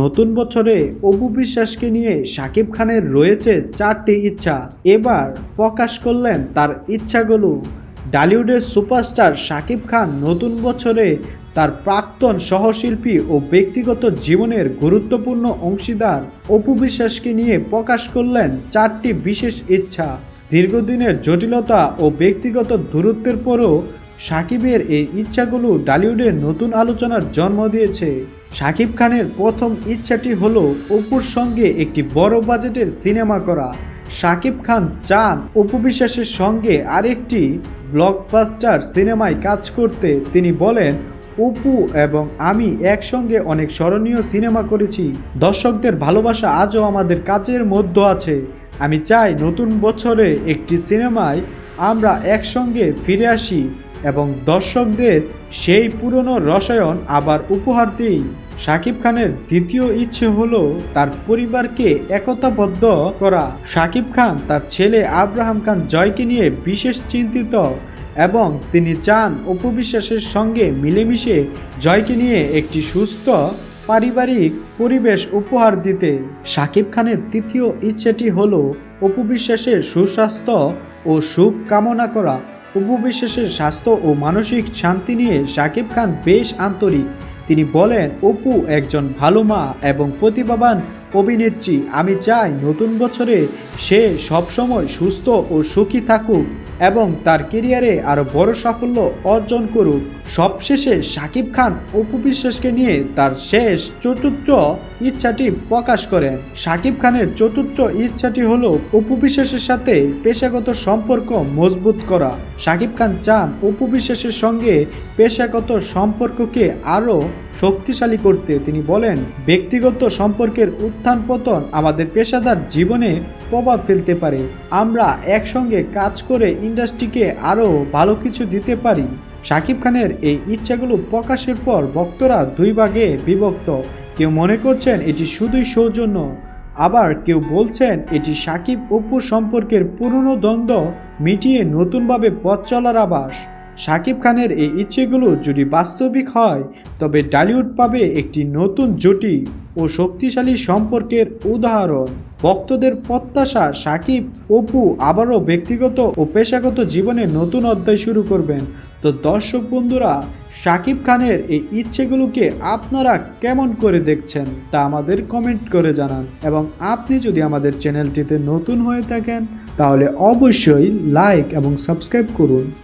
নতুন বছরে অপু বিশ্বাসকে নিয়ে শাকিব খানের রয়েছে চারটি ইচ্ছা। এবার প্রকাশ করলেন তার ইচ্ছাগুলো। ডালিউডের সুপারস্টার শাকিব খান নতুন বছরে তার প্রাক্তন সহশিল্পী ও ব্যক্তিগত জীবনের গুরুত্বপূর্ণ অংশীদার অপু বিশ্বাসকে নিয়ে প্রকাশ করলেন চারটি বিশেষ ইচ্ছা। দীর্ঘদিনের জটিলতা ও ব্যক্তিগত দূরত্বের পরও সাকিবের এই ইচ্ছাগুলো ডালিউডের নতুন আলোচনার জন্ম দিয়েছে। সাকিব খানের প্রথম ইচ্ছাটি হলো অপুর সঙ্গে একটি বড় বাজেটের সিনেমা করা। সাকিব খান চান অপু বিশ্বাসের সঙ্গে আরেকটি ব্লকবাস্টার সিনেমায় কাজ করতে। তিনি বলেন, অপু এবং আমি একসঙ্গে অনেক স্মরণীয় সিনেমা করেছি। দর্শকদের ভালোবাসা আজও আমাদের কাজের মধ্যে আছে। আমি চাই নতুন বছরে একটি সিনেমায় আমরা একসঙ্গে ফিরে আসি। এবং দর্শকদের সেই পুরনো রসায়ন আবার উপহার দিই। শাকিব খানের দ্বিতীয় ইচ্ছে হলো তার পরিবারকে একতাবদ্ধ করা। শাকিব খান তার ছেলে আব্রাহাম খান জয়কে নিয়ে বিশেষ চিন্তিত এবং তিনি চান উপবিশ্বাসের সঙ্গে মিলেমিশে জয়কে নিয়ে একটি সুস্থ পারিবারিক পরিবেশ উপহার দিতে। শাকিব খানের তৃতীয় ইচ্ছেটি হলো অপবিশ্বাসের সুস্বাস্থ্য ও সুখ কামনা করা। উপবিশ্বাসের স্বাস্থ্য ও মানসিক শান্তি নিয়ে শাকিব খান বেশ আন্তরিক। তিনি বলেন, অপু একজন ভালো মা এবং প্রতিভাবান অভিনেত্রী, আমি চাই নতুন বছরে সে সবসময় সুস্থ ও সুখী থাকুক এবং তার কেরিয়ারে আরও বড় সাফল্য অর্জন করুক। সবশেষে শাকিব খান অপু বিশ্বাসকে নিয়ে তার শেষ চতুর্থ ইচ্ছাটি প্রকাশ করেন। শাকিব খানের চতুর্থ ইচ্ছাটি হল অপু বিশ্বাসের সাথে পেশাগত সম্পর্ক মজবুত করা। শাকিব খান চান অপু বিশ্বাসের সঙ্গে পেশাগত সম্পর্ককে আরও শক্তিশালী করতে। তিনি বলেন, ব্যক্তিগত সম্পর্কের উত্থান পতন আমাদের পেশাদার জীবনে প্রভাব ফেলতে পারে। আমরা একসঙ্গে কাজ করে ইন্ডাস্ট্রিকে আরও ভালো কিছু দিতে পারি। শাকিব খানের এই ইচ্ছাগুলো প্রকাশের পর ভক্তরা দুই ভাগে বিভক্ত। কেউ মনে করছেন এটি শুধুই সৌজন্য, আবার কেউ বলছেন এটি সাকিব অপুর সম্পর্কের পুরনো দ্বন্দ্ব মিটিয়ে নতুনভাবে পথ চলার আবাস শাকিব খানের এই ইচ্ছেগুলো যদি বাস্তবিক হয়, তবে ডালিউড পাবে একটি নতুন জুটি ও শক্তিশালী সম্পর্কের উদাহরণ। ভক্তদের প্রত্যাশা সাকিব, অপু আবারও ব্যক্তিগত ও পেশাগত জীবনে নতুন অধ্যায় শুরু করবেন। তো দর্শক বন্ধুরা, সাকিব খানের এই ইচ্ছেগুলোকে আপনারা কেমন করে দেখছেন তা আমাদের কমেন্ট করে জানান। এবং আপনি যদি আমাদের চ্যানেলটিতে নতুন হয়ে থাকেন, তাহলে অবশ্যই লাইক এবং সাবস্ক্রাইব করুন।